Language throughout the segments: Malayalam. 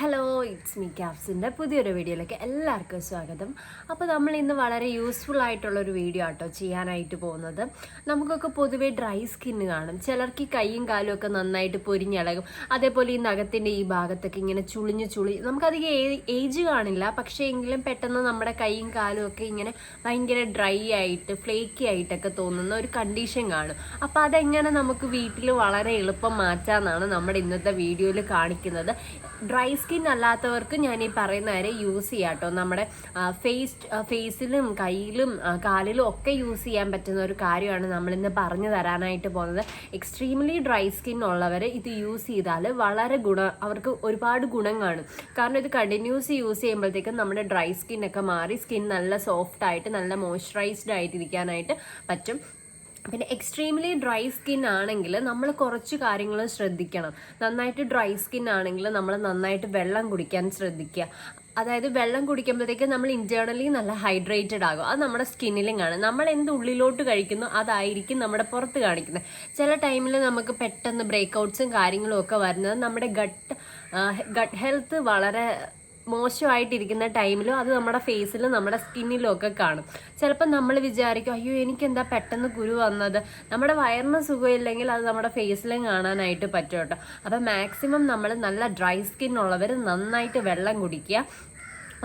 ഹലോ ഇറ്റ്സ് മീ ക്യാപ്സിന്റെ പുതിയൊരു വീഡിയോയിലേക്ക് എല്ലാവർക്കും സ്വാഗതം. അപ്പോൾ നമ്മൾ ഇന്ന് വളരെ യൂസ്ഫുൾ ആയിട്ടുള്ളൊരു വീഡിയോ ആട്ടോ ചെയ്യാനായിട്ട് പോകുന്നത്. നമുക്കൊക്കെ പൊതുവേ ഡ്രൈ സ്കിന്ന് കാണും. ചിലർക്ക് ഈ കൈയും കാലും ഒക്കെ നന്നായിട്ട് പൊരിഞ്ഞിളകും. അതേപോലെ ഈ നഖത്തിന്റെ ഈ ഭാഗത്തൊക്കെ ഇങ്ങനെ ചുളിഞ്ഞ് ചുളി നമുക്കധികം ഏജ് കാണില്ല. പക്ഷേ എങ്കിലും പെട്ടെന്ന് നമ്മുടെ കൈയും കാലും ഒക്കെ ഇങ്ങനെ ഭയങ്കര ഡ്രൈ ആയിട്ട് ഫ്ലേക്കി ആയിട്ടൊക്കെ തോന്നുന്ന ഒരു കണ്ടീഷൻ കാണും. അപ്പോൾ അതെങ്ങനെ നമുക്ക് വീട്ടിൽ വളരെ എളുപ്പം മാറ്റാമെന്നാണ് നമ്മുടെ ഇന്നത്തെ വീഡിയോയിൽ കാണിക്കുന്നത്. ഡ്രൈ സ്കിൻ അല്ലാത്തവർക്ക് ഞാൻ ഈ പറയുന്ന വരെ യൂസ് ചെയ്യാം കേട്ടോ. നമ്മുടെ ഫേസ് ഫേസിലും കയ്യിലും കാലിലും ഒക്കെ യൂസ് ചെയ്യാൻ പറ്റുന്ന ഒരു കാര്യമാണ് നമ്മളിന്ന് പറഞ്ഞു തരാനായിട്ട് പോകുന്നത്. എക്സ്ട്രീംലി ഡ്രൈ സ്കിൻ ഉള്ളവർ ഇത് യൂസ് ചെയ്താൽ വളരെ ഗുണം അവർക്ക് ഒരുപാട് ഗുണം കാണും. കാരണം ഇത് കണ്ടിന്യൂസ് യൂസ് ചെയ്യുമ്പോഴത്തേക്കും നമ്മുടെ ഡ്രൈ സ്കിൻ ഒക്കെ മാറി സ്കിൻ നല്ല സോഫ്റ്റ് ആയിട്ട് നല്ല മോയ്സ്ചറൈസ്ഡ് ആയിട്ട് ഇരിക്കാനായിട്ട് പറ്റും. പിന്നെ എക്സ്ട്രീംലി ഡ്രൈ സ്കിൻ ആണെങ്കിൽ നമ്മൾ കുറച്ച് കാര്യങ്ങൾ ശ്രദ്ധിക്കണം. നന്നായിട്ട് ഡ്രൈ സ്കിൻ ആണെങ്കിൽ നമ്മൾ നന്നായിട്ട് വെള്ളം കുടിക്കാൻ ശ്രദ്ധിക്കുക. അതായത് വെള്ളം കുടിക്കുമ്പോഴത്തേക്ക് നമ്മൾ ഇന്റേണലി നല്ല ഹൈഡ്രേറ്റഡ് ആകും. അത് നമ്മുടെ സ്കിന്നിലും കാണും നമ്മൾ എന്ത് ഉള്ളിലോട്ട് കഴിക്കുന്നു അതായിരിക്കും നമ്മുടെ പുറത്ത് കാണിക്കുന്നത്. ചില ടൈമിൽ നമുക്ക് പെട്ടെന്ന് ബ്രേക്കൗട്ട്സും കാര്യങ്ങളും ഒക്കെ വരുന്നത് നമ്മുടെ ഗട്ട് ഗട്ട് ഹെൽത്ത് വളരെ മോശമായിട്ടിരിക്കുന്ന ടൈമിലും അത് നമ്മുടെ ഫേസിലും നമ്മുടെ സ്കിന്നിലും ഒക്കെ കാണും. ചിലപ്പോൾ നമ്മൾ വിചാരിക്കും അയ്യോ എനിക്കെന്താ പെട്ടെന്ന് കുരു വന്നത്? നമ്മുടെ വയറിന് സുഖമില്ലെങ്കിൽ അത് നമ്മുടെ ഫേസിലും കാണാനായിട്ട് പറ്റും കേട്ടോ. അപ്പം മാക്സിമം നമ്മൾ നല്ല ഡ്രൈ സ്കിൻ ഉള്ളവർ നന്നായിട്ട് വെള്ളം കുടിക്കുക.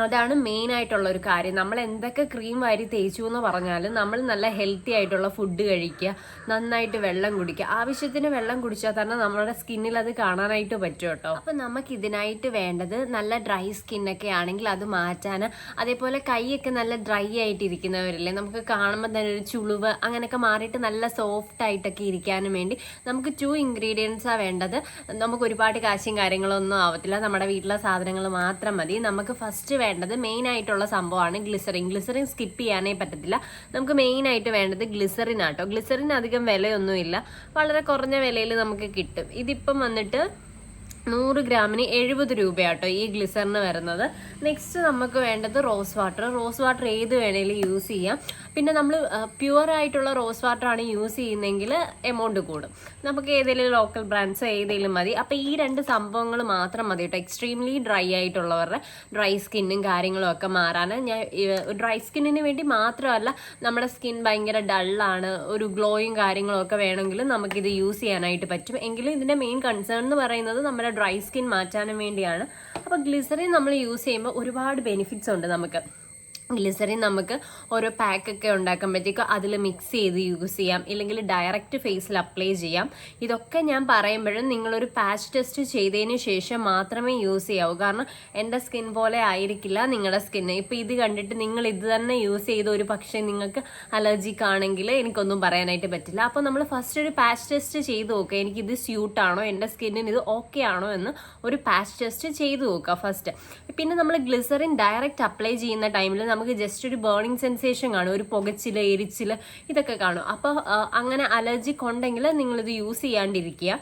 അതാണ് മെയിൻ ആയിട്ടുള്ള ഒരു കാര്യം. നമ്മൾ എന്തൊക്കെ ക്രീം വാരി തേച്ചു എന്ന് പറഞ്ഞാലും നമ്മൾ നല്ല ഹെൽത്തി ആയിട്ടുള്ള ഫുഡ് കഴിക്കുക നന്നായിട്ട് വെള്ളം കുടിക്കുക. ആവശ്യത്തിന് വെള്ളം കുടിച്ചാൽ തന്നെ നമ്മുടെ സ്കിന്നിൽ അത് കാണാനായിട്ട് പറ്റും കേട്ടോ. അപ്പം നമുക്ക് ഇതിനായിട്ട് വേണ്ടത് നല്ല ഡ്രൈ സ്കിന്നൊക്കെ ആണെങ്കിൽ അത് മാറ്റാൻ അതേപോലെ കൈയൊക്കെ നല്ല ഡ്രൈ ആയിട്ട് ഇരിക്കുന്നവരില്ലേ നമുക്ക് കാണുമ്പോൾ തന്നെ ഒരു ചുളിവ് അങ്ങനെയൊക്കെ മാറിയിട്ട് നല്ല സോഫ്റ്റ് ആയിട്ടൊക്കെ ഇരിക്കാനും വേണ്ടി നമുക്ക് ടു ഇൻഗ്രീഡിയൻസാണ് വേണ്ടത്. നമുക്ക് ഒരുപാട് കാശും കാര്യങ്ങളൊന്നും ആവത്തില്ല. നമ്മുടെ വീട്ടിലെ സാധനങ്ങൾ മാത്രം മതി. നമുക്ക് ഫസ്റ്റ് വേണ്ടത് മെയിൻ ആയിട്ടുള്ള സംഭവമാണ് ഗ്ലിസറിൻ ഗ്ലിസറിൻ സ്കിപ്പ് ചെയ്യാനേ പറ്റത്തില്ല. നമുക്ക് മെയിൻ ആയിട്ട് വേണ്ടത് ഗ്ലിസറിൻ ആട്ടോ ഗ്ലിസറിൻ അധികം വിലയൊന്നുമില്ല. വളരെ കുറഞ്ഞ വിലയിൽ നമുക്ക് കിട്ടും. ഇതിപ്പം വന്നിട്ട് നൂറ് ഗ്രാമിന് എഴുപത് രൂപയാട്ടോ ഈ ഗ്ലിസറിന് വരുന്നത്. നെക്സ്റ്റ് നമുക്ക് വേണ്ടത് റോസ് വാട്ടർ. റോസ് വാട്ടർ ഏത് വേണേലും യൂസ് ചെയ്യാം. പിന്നെ നമ്മൾ പ്യുവർ ആയിട്ടുള്ള റോസ് വാട്ടർ ആണ് യൂസ് ചെയ്യുന്നതെങ്കിൽ എമൗണ്ട് കൂടും. നമുക്ക് ഏതെങ്കിലും ലോക്കൽ ബ്രാൻഡ്സ് ഏതെങ്കിലും മതി. അപ്പോൾ ഈ രണ്ട് സംഭവങ്ങൾ മാത്രം മതി കേട്ടോ. എക്സ്ട്രീംലി ഡ്രൈ ആയിട്ടുള്ളവരുടെ ഡ്രൈ സ്കിന്നും കാര്യങ്ങളും ഒക്കെ മാറാൻ. ഞാൻ ഡ്രൈ സ്കിന്നിന് വേണ്ടി മാത്രമല്ല നമ്മുടെ സ്കിൻ ഭയങ്കര ഡള്ളാണ് ഒരു ഗ്ലോയും കാര്യങ്ങളും ഒക്കെ വേണമെങ്കിൽ നമുക്കിത് യൂസ് ചെയ്യാനായിട്ട് പറ്റും. എങ്കിലും ഇതിന്റെ മെയിൻ കൺസേൺ എന്ന് പറയുന്നത് നമ്മുടെ ഡ്രൈ സ്കിൻ മാറ്റാനും വേണ്ടിയാണ്. അപ്പോൾ ഗ്ലിസറിൻ നമ്മൾ യൂസ് ചെയ്യുമ്പോൾ ഒരുപാട് ബെനിഫിറ്റ്സ് ഉണ്ട് നമുക്ക്. ഗ്ലിസറിൻ നമുക്ക് ഓരോ പാക്കൊക്കെ ഉണ്ടാക്കുമ്പോഴത്തേക്കും അതിൽ മിക്സ് ചെയ്ത് യൂസ് ചെയ്യാം. ഇല്ലെങ്കിൽ ഡയറക്റ്റ് ഫേസിൽ അപ്ലൈ ചെയ്യാം. ഇതൊക്കെ ഞാൻ പറയുമ്പോഴും നിങ്ങളൊരു പാച്ച് ടെസ്റ്റ് ചെയ്തതിന് ശേഷം മാത്രമേ യൂസ് ചെയ്യാവൂ. കാരണം എന്റെ സ്കിൻ പോലെ ആയിരിക്കില്ല നിങ്ങളുടെ സ്കിന്ന് ഇപ്പോൾ ഇത് കണ്ടിട്ട് നിങ്ങൾ ഇത് തന്നെ യൂസ് ചെയ്ത് ഒരു പക്ഷേ നിങ്ങൾക്ക് അലർജിക്ക് ആണെങ്കിൽ എനിക്കൊന്നും പറയാനായിട്ട് പറ്റില്ല. അപ്പോൾ നമ്മൾ ഫസ്റ്റ് ഒരു പാച്ച് ടെസ്റ്റ് ചെയ്ത് നോക്കുക എനിക്കിത് സ്യൂട്ടാണോ എന്റെ സ്കിന്നിന് ഇത് ഓക്കെ ആണോ എന്ന് ഒരു പാച്ച് ടെസ്റ്റ് ചെയ്ത് നോക്കുക ഫസ്റ്റ് പിന്നെ നമ്മൾ ഗ്ലിസറിൻ ഡയറക്റ്റ് അപ്ലൈ ചെയ്യുന്ന ടൈമിൽ നമുക്ക് ജസ്റ്റ് ഒരു ബേണിംഗ് സെൻസേഷൻ കാണും. ഒരു പുകച്ചിൽ എരിച്ചിൽ ഇതൊക്കെ കാണും. അപ്പോൾ അങ്ങനെ അലർജിക്ക് ഉണ്ടെങ്കിൽ നിങ്ങളിത് യൂസ് ചെയ്യാണ്ടിരിക്കുക.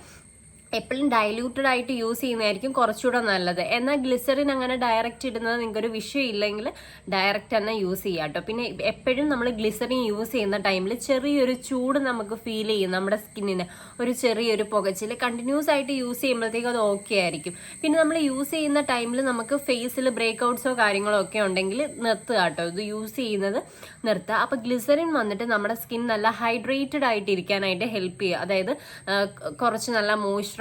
എപ്പോഴും ഡൈല്യൂട്ടഡ് ആയിട്ട് യൂസ് ചെയ്യുന്നതായിരിക്കും കുറച്ചുകൂടെ നല്ലത്. എന്നാൽ ഗ്ലിസറിൻ അങ്ങനെ ഡയറക്റ്റ് ഇടുന്നത് നിങ്ങൾക്കൊരു വിഷയം ഇല്ലെങ്കിൽ ഡയറക്റ്റ് തന്നെ യൂസ് ചെയ്യാം കേട്ടോ. പിന്നെ എപ്പോഴും നമ്മൾ ഗ്ലിസറിൻ യൂസ് ചെയ്യുന്ന ടൈമിൽ ചെറിയൊരു ചൂട് നമുക്ക് ഫീൽ ചെയ്യും നമ്മുടെ സ്കിന്നിന് ഒരു ചെറിയൊരു പുകച്ചിൽ കണ്ടിന്യൂസ് ആയിട്ട് യൂസ് ചെയ്യുമ്പോഴത്തേക്കും അത് ഓക്കെ ആയിരിക്കും. പിന്നെ നമ്മൾ യൂസ് ചെയ്യുന്ന ടൈമിൽ നമുക്ക് ഫേസിൽ ബ്രേക്ക്ഔട്ട്സോ കാര്യങ്ങളോ ഒക്കെ ഉണ്ടെങ്കിൽ നിർത്തുക കേട്ടോ. ഇത് യൂസ് ചെയ്യുന്നത് നിർത്തുക. അപ്പോൾ ഗ്ലിസറിൻ വന്നിട്ട് നമ്മുടെ സ്കിൻ നല്ല ഹൈഡ്രേറ്റഡ് ആയിട്ട് ഇരിക്കാനായിട്ട് ഹെൽപ്പ് ചെയ്യുക. അതായത് കുറച്ച് നല്ല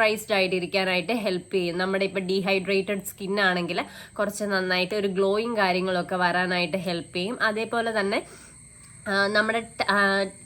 മോയ്സ്ചറൈസ്ഡ് ആയിട്ട് ഇരിക്കാനായിട്ട് ഹെൽപ്പ് ചെയ്യും. നമ്മുടെ ഇപ്പോൾ ഡീഹൈഡ്രേറ്റഡ് സ്കിൻ ആണെങ്കിൽ കുറച്ച് നന്നായിട്ട് ഒരു ഗ്ലോയിങ് കാര്യങ്ങളൊക്കെ വരാനായിട്ട് ഹെൽപ്പ് ചെയ്യും. അതേപോലെ തന്നെ നമ്മുടെ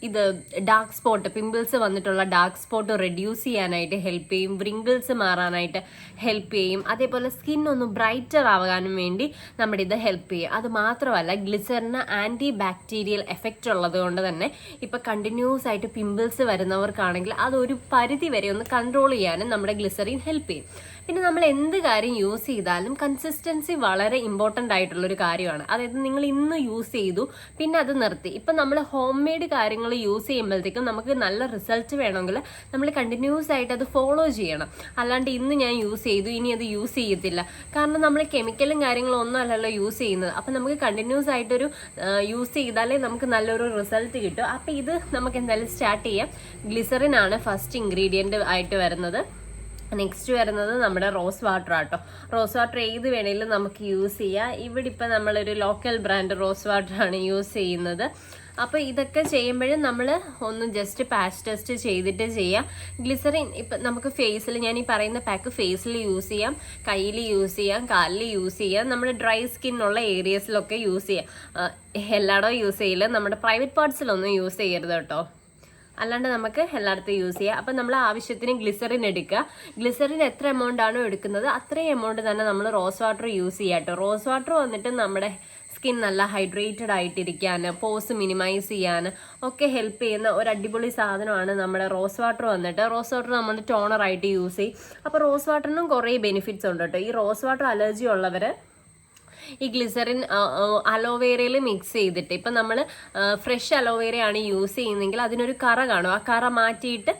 ഇത് ഡാർക്ക് സ്പോട്ട് പിമ്പിൾസ് വന്നിട്ടുള്ള ഡാർക്ക് സ്പോട്ട് റെഡ്യൂസ് ചെയ്യാനായിട്ട് ഹെൽപ്പ് ചെയ്യും വ്രിങ്കിൾസ് മാറാനായിട്ട് ഹെൽപ്പ് ചെയ്യും. അതേപോലെ സ്കിൻ ഒന്ന് ബ്രൈറ്റർ ആവാനും വേണ്ടി നമ്മുടെ ഇത് ഹെൽപ്പ് ചെയ്യും. അത് മാത്രമല്ല ഗ്ലിസറിന് ആന്റി ബാക്ടീരിയൽ എഫക്റ്റ് ഉള്ളത് കൊണ്ട് തന്നെ ഇപ്പം കണ്ടിന്യൂസ് ആയിട്ട് പിമ്പിൾസ് വരുന്നവർക്കാണെങ്കിൽ അതൊരു പരിധി വരെ ഒന്ന് കൺട്രോൾ ചെയ്യാനും നമ്മുടെ ഗ്ലിസറിൻ ഹെൽപ്പ് ചെയ്യും. പിന്നെ നമ്മൾ എന്ത് കാര്യം യൂസ് ചെയ്താലും കൺസിസ്റ്റൻസി വളരെ ഇമ്പോർട്ടന്റ് ആയിട്ടുള്ളൊരു കാര്യമാണ്. അതായത് നിങ്ങൾ ഇന്ന് യൂസ് ചെയ്തു പിന്നെ അത് നിർത്തി. ഇപ്പം നമ്മൾ ഹോം മെയ്ഡ് കാര്യങ്ങൾ യൂസ് ചെയ്യുമ്പോഴത്തേക്കും നമുക്ക് നല്ല റിസൾട്ട് വേണമെങ്കിൽ നമ്മൾ കണ്ടിന്യൂസ് ആയിട്ട് അത് ഫോളോ ചെയ്യണം. അല്ലാണ്ട് ഇന്ന് ഞാൻ യൂസ് ചെയ്തു ഇനി അത് യൂസ് ചെയ്യത്തില്ല. കാരണം നമ്മൾ കെമിക്കലും കാര്യങ്ങളും ഒന്നും അല്ലല്ലോ യൂസ് ചെയ്യുന്നത്. അപ്പം നമുക്ക് കണ്ടിന്യൂസ് ആയിട്ടൊരു യൂസ് ചെയ്താലേ നമുക്ക് നല്ലൊരു റിസൾട്ട് കിട്ടും. അപ്പം ഇത് നമുക്ക് എന്തായാലും സ്റ്റാർട്ട് ചെയ്യാം. ഗ്ലിസറിൻ ആണ് ഫസ്റ്റ് ഇൻഗ്രീഡിയന്റ് ആയിട്ട് വരുന്നത്. നെക്സ്റ്റ് വരുന്നത് നമ്മുടെ റോസ് വാട്ടർ ആട്ടോ. റോസ് വാട്ടർ ഏത് വേണേലും നമുക്ക് യൂസ് ചെയ്യാം. ഇവിടെ ഇപ്പം നമ്മളൊരു ലോക്കൽ ബ്രാൻഡ് റോസ് വാട്ടർ ആണ് യൂസ് ചെയ്യുന്നത്. അപ്പോൾ ഇതൊക്കെ ചെയ്യുമ്പോഴും നമ്മൾ ഒന്ന് ജസ്റ്റ് പാച്ച് ടെസ്റ്റ് ചെയ്തിട്ട് ചെയ്യാം. ഗ്ലിസറിൻ ഇപ്പം നമുക്ക് ഫേസിൽ ഞാൻ ഈ പറയുന്ന പാക്ക് ഫേസിൽ യൂസ് ചെയ്യാം. കയ്യിൽ യൂസ് ചെയ്യാം കാലിൽ യൂസ് ചെയ്യാം. നമ്മുടെ ഡ്രൈ സ്കിന്നുള്ള ഏരിയസിലൊക്കെ യൂസ് ചെയ്യാം. എല്ലായിടവും യൂസ് ചെയ്യില്ല നമ്മുടെ പ്രൈവറ്റ് പാർട്സിലൊന്നും യൂസ് ചെയ്യരുത് കേട്ടോ. അല്ലാണ്ട് നമുക്ക് എല്ലായിടത്തും യൂസ് ചെയ്യാം. അപ്പം നമ്മൾ ആവശ്യത്തിന് ഗ്ലിസറിൻ എടുക്കുക. ഗ്ലിസറിൻ എത്ര എമൗണ്ട് ആണോ എടുക്കുന്നത് അത്രയും എമൗണ്ട് തന്നെ നമ്മൾ റോസ് വാട്ടർ യൂസ് ചെയ്യാം കേട്ടോ. റോസ് വാട്ടർ വന്നിട്ട് നമ്മുടെ സ്കിൻ നല്ല ഹൈഡ്രേറ്റഡ് ആയിട്ടിരിക്കാൻ പോസ് മിനിമൈസ് ചെയ്യാൻ ഒക്കെ ഹെൽപ്പ് ചെയ്യുന്ന ഒരു അടിപൊളി സാധനമാണ് നമ്മുടെ റോസ് വാട്ടർ വന്നിട്ട്. റോസ് വാട്ടർ നമ്മൾ ടോണറായിട്ട് യൂസ് ചെയ്യും. അപ്പോൾ റോസ് വാട്ടറിനും കുറേ ബെനിഫിറ്റ്സ് ഉണ്ട് കേട്ടോ. ഈ റോസ് വാട്ടർ അലർജി ഉള്ളവർ ഈ ഗ്ലിസറിൻ അലോവേരയിൽ മിക്സ് ചെയ്തിട്ട്. ഇപ്പം നമ്മൾ ഫ്രഷ് അലോവേരയാണ് യൂസ് ചെയ്യുന്നതെങ്കിൽ അതിനൊരു കറ കാണും. ആ കറ മാറ്റിയിട്ട്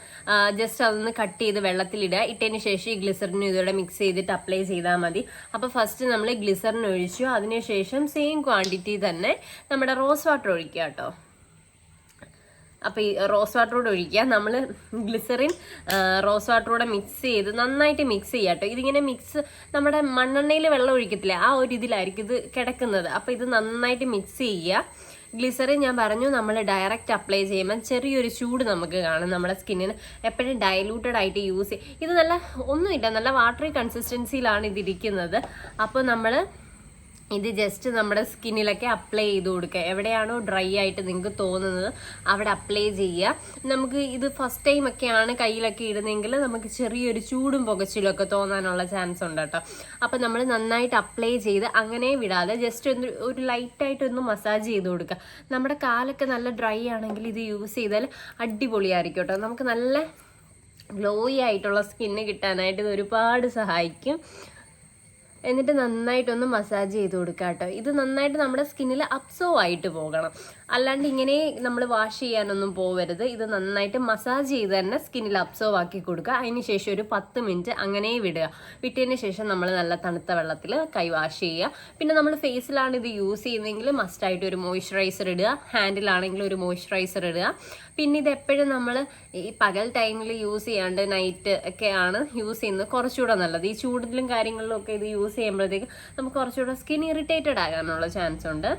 ജസ്റ്റ് അതൊന്ന് കട്ട് ചെയ്ത് വെള്ളത്തിലിടുക. ഇട്ടതിന് ശേഷം ഈ ഗ്ലിസറിനും ഇതോടെ മിക്സ് ചെയ്തിട്ട് അപ്ലൈ ചെയ്താൽ മതി. അപ്പോൾ ഫസ്റ്റ് നമ്മൾ ഗ്ലിസറിൻ ഒഴിച്ചു. അതിനുശേഷം സെയിം ക്വാണ്ടിറ്റി തന്നെ നമ്മുടെ റോസ് വാട്ടർ ഒഴിക്കുക കേട്ടോ. അപ്പോൾ ഈ റോസ് വാട്ടറോട് ഒഴിക്കുക. നമ്മൾ ഗ്ലിസറിൻ റോസ് വാട്ടറോടെ മിക്സ് ചെയ്ത് നന്നായിട്ട് മിക്സ് ചെയ്യുക കേട്ടോ. ഇതിങ്ങനെ മിക്സ് നമ്മുടെ മണ്ണെണ്ണയിൽ വെള്ളം ഒഴിക്കത്തില്ല ആ ഒരു ഇതിലായിരിക്കും ഇത് കിടക്കുന്നത്. അപ്പോൾ ഇത് നന്നായിട്ട് മിക്സ് ചെയ്യുക. ഗ്ലിസറിൻ ഞാൻ പറഞ്ഞു നമ്മൾ ഡയറക്റ്റ് അപ്ലൈ ചെയ്യുമ്പോൾ ചെറിയൊരു ചൂട് നമുക്ക് കാണും നമ്മുടെ സ്കിന്നിന് എപ്പോഴും ഡയലൂട്ടഡ് ആയിട്ട് യൂസ് ചെയ്യും ഇത് നല്ല ഒന്നുമില്ല നല്ല വാട്ടറി കൺസിസ്റ്റൻസിയിലാണ് ഇതിരിക്കുന്നത്. അപ്പോൾ നമ്മൾ ഇത് ജസ്റ്റ് നമ്മുടെ സ്കിന്നിലൊക്കെ അപ്ലൈ ചെയ്ത് കൊടുക്കുക. എവിടെയാണോ ഡ്രൈ ആയിട്ട് നിങ്ങൾക്ക് തോന്നുന്നത് അവിടെ അപ്ലൈ ചെയ്യുക. നമുക്ക് ഇത് ഫസ്റ്റ് ടൈം ഒക്കെയാണ് കയ്യിലൊക്കെ ഇടുന്നതെങ്കിൽ നമുക്ക് ചെറിയൊരു ചൂടും പുകച്ചിലും ഒക്കെ തോന്നാനുള്ള ചാൻസ് ഉണ്ട് കേട്ടോ. അപ്പം നമ്മൾ നന്നായിട്ട് അപ്ലൈ ചെയ്ത് അങ്ങനെ വിടാതെ ജസ്റ്റ് ഒന്ന് ഒരു ലൈറ്റായിട്ടൊന്ന് മസാജ് ചെയ്ത് കൊടുക്കുക. നമ്മുടെ കാലൊക്കെ നല്ല ഡ്രൈ ആണെങ്കിൽ ഇത് യൂസ് ചെയ്താൽ അടിപൊളിയായിരിക്കും കേട്ടോ. നമുക്ക് നല്ല ഗ്ലോയി ആയിട്ടുള്ള സ്കിന്ന് കിട്ടാനായിട്ട് ഇത് ഒരുപാട് സഹായിക്കും. എന്നിട്ട് നന്നായിട്ടൊന്ന് മസാജ് ചെയ്ത് കൊടുക്കുക കേട്ടോ ഇത് നന്നായിട്ട് നമ്മുടെ സ്കിന്നിൽ അബ്സോർവ് ആയിട്ട് പോകണം. അല്ലാണ്ട് ഇങ്ങനെ നമ്മൾ വാഷ് ചെയ്യാനൊന്നും പോവരുത്. ഇത് നന്നായിട്ട് മസാജ് ചെയ്ത് തന്നെ സ്കിന്നിൽ അബ്സോർവ് ആക്കി കൊടുക്കുക. അതിന് ശേഷം ഒരു പത്ത് മിനിറ്റ് അങ്ങനെ വിടുക. വിട്ടതിന് ശേഷം നമ്മൾ നല്ല തണുത്ത വെള്ളത്തിൽ കൈ വാഷ് ചെയ്യുക. പിന്നെ നമ്മൾ ഫേസിലാണ് ഇത് യൂസ് ചെയ്യുന്നതെങ്കിൽ മസ്റ്റായിട്ട് ഒരു മോയ്സ്ചറൈസർ ഇടുക. ഹാൻഡിലാണെങ്കിൽ ഒരു മോയ്സ്ചറൈസർ ഇടുക. പിന്നെ ഇത് എപ്പോഴും നമ്മൾ ഈ പകൽ ടൈമിൽ യൂസ് ചെയ്യാണ്ട് നൈറ്റ് ഒക്കെ ആണ് യൂസ് ചെയ്യുന്നത്. കുറച്ചുകൂടെ നല്ലത്. ഈ ചൂടിലും കാര്യങ്ങളിലും ഒക്കെ ഇത് യൂസ് ചെയ്യുമ്പോഴത്തേക്ക് നമുക്ക് കുറച്ചുകൂടെ സ്കിൻ ഇറിറ്റേറ്റഡ് ആകാനുള്ള ചാൻസ് ഉണ്ട്.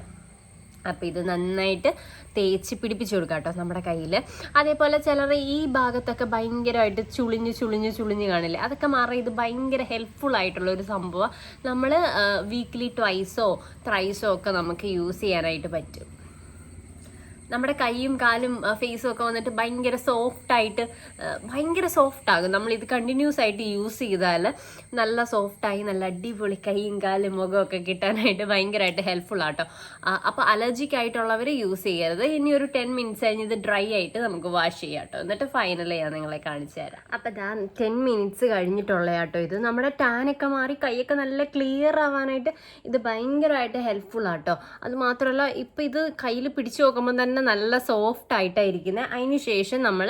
അപ്പോൾ ഇത് നന്നായിട്ട് തേച്ച് പിടിപ്പിച്ച് കൊടുക്കാം കേട്ടോ നമ്മുടെ കയ്യിൽ അതേപോലെ ചിലർ ഈ ഭാഗത്തൊക്കെ ഭയങ്കരമായിട്ട് ചുളിഞ്ഞ് ചുളിഞ്ഞ് ചുളിഞ്ഞ് കാണില്ലേ? അതൊക്കെ മാറി ഇത് ഭയങ്കര ഹെൽപ്ഫുൾ ആയിട്ടുള്ള ഒരു സംഭവം. നമ്മൾ വീക്ക്ലി ട്വൈസോ ത്രൈസോ ഒക്കെ നമുക്ക് യൂസ് ചെയ്യാനായിട്ട് പറ്റും. നമ്മുടെ കൈയും കാലും ഫേസും ഒക്കെ വന്നിട്ട് ഭയങ്കര സോഫ്റ്റ് ആയിട്ട് ആ, ഭയങ്കര സോഫ്റ്റ് ആകും. നമ്മൾ ഇത് കണ്ടിന്യൂസ് ആയിട്ട് യൂസ് ചെയ്താൽ നല്ല സോഫ്റ്റ് ആയി നല്ല അടിപൊളി കൈയും കാലും മുഖമൊക്കെ കിട്ടാനായിട്ട് ഭയങ്കരമായിട്ട് ഹെൽപ്ഫുൾ ആട്ടോ. അപ്പോൾ അലർജിക് ആയിട്ടുള്ളവർ യൂസ് ചെയ്യരുത്. ഇനി ഒരു ടെൻ മിനിറ്റ്സ് കഴിഞ്ഞ് ഇത് ഡ്രൈ ആയിട്ട് നമുക്ക് വാഷ് ചെയ്യാം കേട്ടോ. എന്നിട്ട് ഫൈനലി ഞാൻ നിങ്ങളെ കാണിച്ചു തരാം. അപ്പം ഞാൻ ടെൻ മിനിറ്റ്സ് കഴിഞ്ഞിട്ടുള്ള കേട്ടോ ഇത്. നമ്മുടെ ടാനൊക്കെ മാറി കൈയൊക്കെ നല്ല ക്ലിയർ ആവാനായിട്ട് ഇത് ഭയങ്കരമായിട്ട് ഹെൽപ്ഫുൾ ആട്ടോ. അത് മാത്രമല്ല ഇപ്പം ഇത് കയ്യിൽ പിടിച്ചു നോക്കുമ്പോൾ തന്നെ നല്ല സോഫ്റ്റ് ആയിട്ടാണ് ഇരിക്കുന്നത് അതിന് ശേഷം നമ്മൾ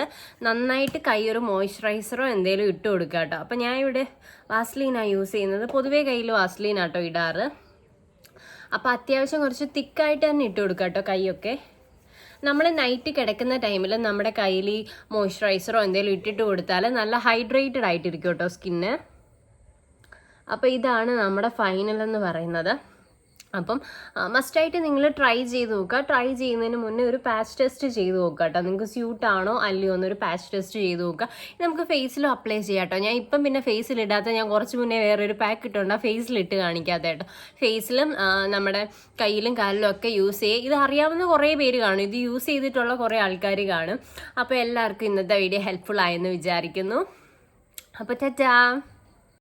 നന്നായിട്ട് കൈ ഒരു മോയ്സ്ചറൈസറോ എന്തെങ്കിലും ഇട്ട് കൊടുക്കുക കേട്ടോ അപ്പം ഞാൻ ഇവിടെ വാസ്ലീനാണ് യൂസ് ചെയ്യുന്നത്. പൊതുവേ കയ്യിൽ വാസ്ലീനാണ് കേട്ടോ ഇടാറ്. അപ്പോൾ അത്യാവശ്യം കുറച്ച് തിക്കായിട്ട് തന്നെ ഇട്ട് കൊടുക്കുക കേട്ടോ കൈയൊക്കെ. നമ്മൾ നൈറ്റ് കിടക്കുന്ന ടൈമിൽ നമ്മുടെ കയ്യിൽ ഈ മോയ്സ്ചറൈസറോ എന്തെങ്കിലും ഇട്ടിട്ട് കൊടുത്താൽ നല്ല ഹൈഡ്രേറ്റഡ് ആയിട്ടിരിക്കും കേട്ടോ സ്കിന്ന് അപ്പോൾ ഇതാണ് നമ്മുടെ ഫൈനൽ എന്ന് പറയുന്നത്. അപ്പം മസ്റ്റായിട്ട് നിങ്ങൾ ട്രൈ ചെയ്ത് നോക്കുക. ട്രൈ ചെയ്യുന്നതിന് മുന്നേ ഒരു പാച്ച് ടെസ്റ്റ് ചെയ്ത് നോക്കുക കേട്ടോ. നിങ്ങൾക്ക് സ്യൂട്ട് ആണോ അല്ലയോ എന്നൊരു പാച്ച് ടെസ്റ്റ് ചെയ്ത് നോക്കുക. നമുക്ക് ഫേസിലും അപ്ലൈ ചെയ്യാം കേട്ടോ. ഞാൻ ഇപ്പം പിന്നെ ഫേസിൽ ഇടാത്ത ഞാൻ കുറച്ച് മുന്നേ വേറൊരു പാക്ക് ഇട്ടുണ്ട് ഫേസിൽ ഇട്ട് കാണിക്കാത്ത കേട്ടോ. ഫേസിലും നമ്മുടെ കയ്യിലും കാലിലും ഒക്കെ യൂസ് ചെയ്യുക ഇത് അറിയാവുന്ന കുറേ പേര് കാണും. ഇത് യൂസ് ചെയ്തിട്ടുള്ള കുറേ ആൾക്കാർ കാണും. അപ്പോൾ എല്ലാവർക്കും ഇന്നത്തെ വീഡിയോ ഹെൽപ്ഫുൾ ആയെന്ന് വിചാരിക്കുന്നു. അപ്പോൾ ചാ